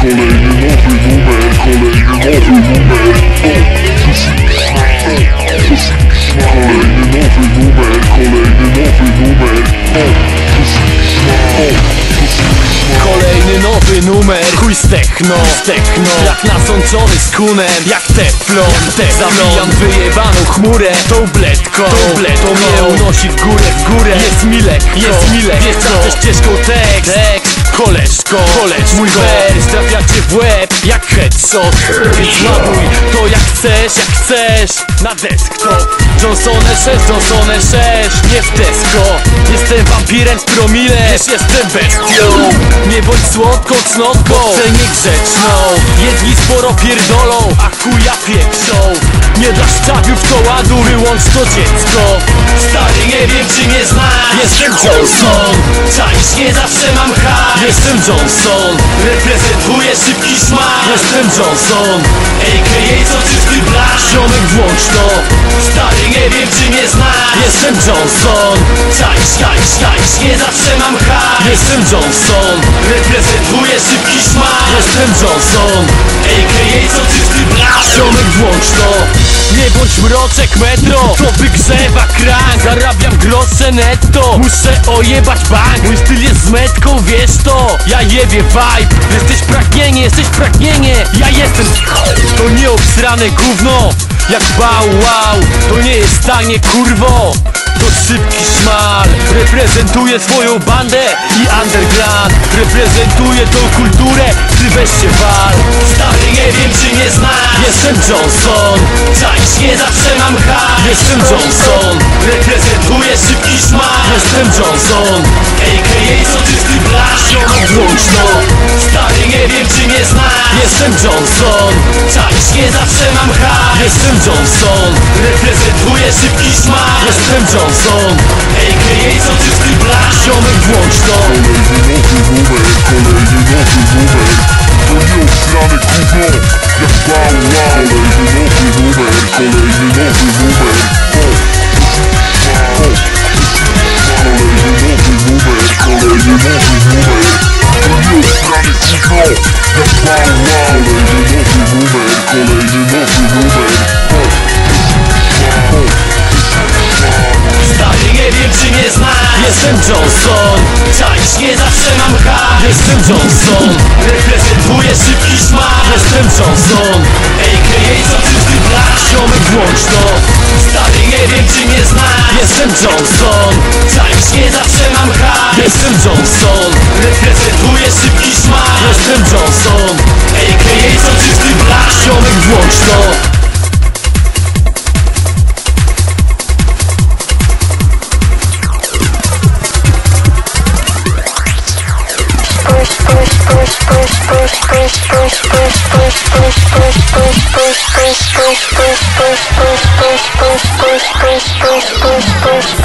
Kolejny nowy numer, kolejny nowy numer nowy numer. Chuj z techno, z techno. Jak nasączony z kunem Jak teflon, jak teflon. Zabijam wyjebaną chmurę Tą bledką, tą bledką. Mnie unosi w górę, w górę. Jest mi lekko, jest mi lekko. Ze ścieżką tekst, tekst. Koleżko, koleżko Mój wers trafia cię w łeb Jak headshot Więc jak chcesz, jak chcesz. Na desktop Johnson 6, Johnson 6 Nie w Tesco Jestem wampirem z promile. Wiesz, jestem bestią. Nie bądź słodką cnotką. Chcę niegrzeczną. Jedni sporo pierdolą A chuja pieprzą. Nie dla szczawiów to ładuj Wyłącz to dziecko. Stary, nie wiem czy mnie znasz. Jestem Johnson. Czaisz, nie zawsze mam Jestem Johnson. Reprezentuję szybki szmal Jestem Johnson. A.k.a. co czysty blask Ziomek włącz to. Stary, nie wiem czy mnie znasz. Jestem Johnson. Czaisz, czaisz, czaisz, nie zawsze mam hajs. Jestem Johnson. Reprezentuję szybki szmal Jestem Johnson. A.k.a. co czysty mroczek metro To wygrzewa krank Zarabiam grosze netto Muszę ojebać bank. Mój styl jest z metką, wiesz to. Ja jebie vibe. Jesteś pragnienie, jesteś pragnienie. Ja jestem To nie obsrane gówno Jak bał wow. To nie jest tanie kurwo. To szybki szmal. Reprezentuję swoją bandę i underground. Reprezentuję tą kulturę, ty weź się wal. Stary, nie wiem czy mnie znasz Jestem Johnson. Czaisz, nie zawsze mam hajs Jestem Johnson. Reprezentuję szybki szmal Jestem Johnson. A.k.a. co czysty blask. Włącz to Stary, nie wiem czy mnie znasz. Jestem Johnson. Czaisz, nie zawsze mam hajs Jestem Johnson. Reprezentuję szybki szmal Jestem Johnson. A.k.a. co czysty blask. Ziomek włącz to. Kolejny nowy numer, Kolejny nowy numer, kolejny Kolejny nie Jak bał wow Kolejny kolejny nie wiem czy mnie znasz. Jestem Johnson. Czaisz, nie zawsze mam hajs Jestem Johnson. Reprezentuję szybki szmal Jestem Johnson. A.k.a. co czysty blask To Stary, nie wiem czy mnie znasz. Jestem Johnson. Czaisz, nie zawsze mam hajs Jestem Johnson push push push push